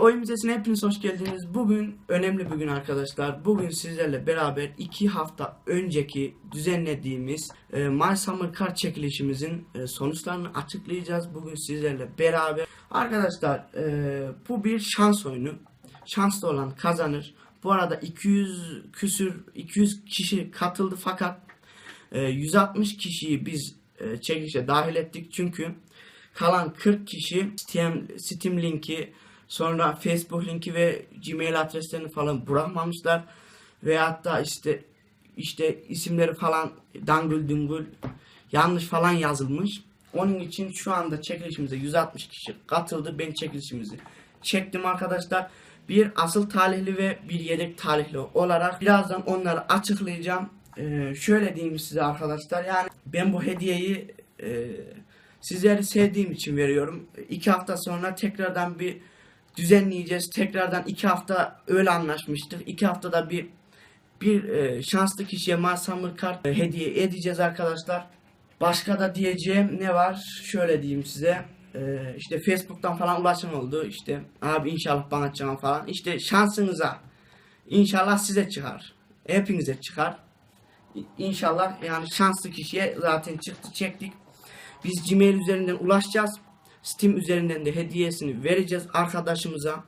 Oyun Müzesi'ne hepiniz hoş geldiniz. Bugün önemli bir gün arkadaşlar. Bugün sizlerle beraber iki hafta önceki düzenlediğimiz e, My Summer Card çekilişimizin e, sonuçlarını açıklayacağız. Bugün sizlerle beraber. Arkadaşlar e, bu bir şans oyunu. Şanslı olan kazanır. Bu arada 200 küsür 200 kişi katıldı fakat e, 160 kişiyi biz e, çekilişe dahil ettik. Çünkü kalan 40 kişi Steam, Steam linki sonra Facebook linki ve Gmail adreslerini falan bırakmamışlar. Ve hatta işte işte isimleri falan dangıl dungul yanlış falan yazılmış. Onun için şu anda çekilişimize 160 kişi katıldı. Ben çekilişimizi çektim arkadaşlar. Bir asıl talihli ve bir yedek talihli olarak birazdan onları açıklayacağım. Ee, şöyle diyeyim size arkadaşlar yani ben bu hediyeyi e, sizleri sevdiğim için veriyorum. İki hafta sonra tekrardan bir düzenleyeceğiz. Tekrardan iki hafta öyle anlaşmıştık. İki haftada bir bir e, şanslı kişiye Summer Card e, hediye edeceğiz arkadaşlar. Başka da diyeceğim ne var? Şöyle diyeyim size. E, işte Facebook'tan falan ulaşan oldu. İşte abi inşallah bana çıkan falan. İşte şansınıza inşallah size çıkar. Hepinize çıkar. İnşallah yani şanslı kişiye zaten çıktı çektik. Biz Gmail üzerinden ulaşacağız. Steam üzerinden de hediyesini vereceğiz arkadaşımıza.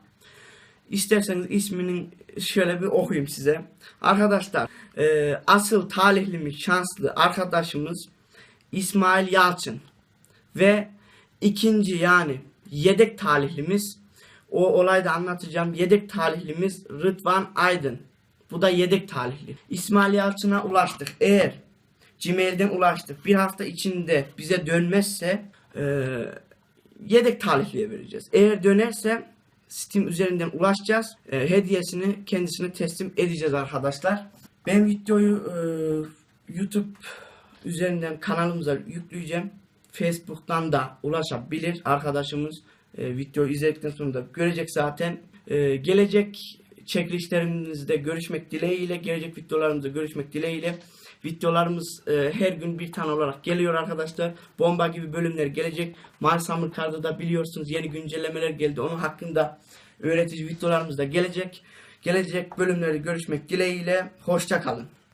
İsterseniz isminin şöyle bir okuyayım size. Arkadaşlar e, asıl talihlimiz şanslı arkadaşımız İsmail Yalçın. Ve ikinci yani yedek talihlimiz o olayda anlatacağım. Yedek talihlimiz Rıdvan Aydın. Bu da yedek talihli. İsmail Yalçın'a ulaştık. Eğer Gmail'den ulaştık. Bir hafta içinde bize dönmezse e, yedek talihliye vereceğiz. Eğer dönerse Steam üzerinden ulaşacağız. E, hediyesini kendisine teslim edeceğiz arkadaşlar. Ben videoyu e, YouTube üzerinden kanalımıza yükleyeceğim. Facebook'tan da ulaşabilir arkadaşımız. E, videoyu izledikten sonra da görecek zaten. E, gelecek çekilişlerimizde görüşmek dileğiyle, gelecek videolarımızda görüşmek dileğiyle. Videolarımız e, her gün bir tane olarak geliyor arkadaşlar. Bomba gibi bölümler gelecek. My Summer Card'da da biliyorsunuz yeni güncellemeler geldi. Onun hakkında öğretici videolarımız da gelecek. Gelecek bölümleri görüşmek dileğiyle. Hoşça kalın.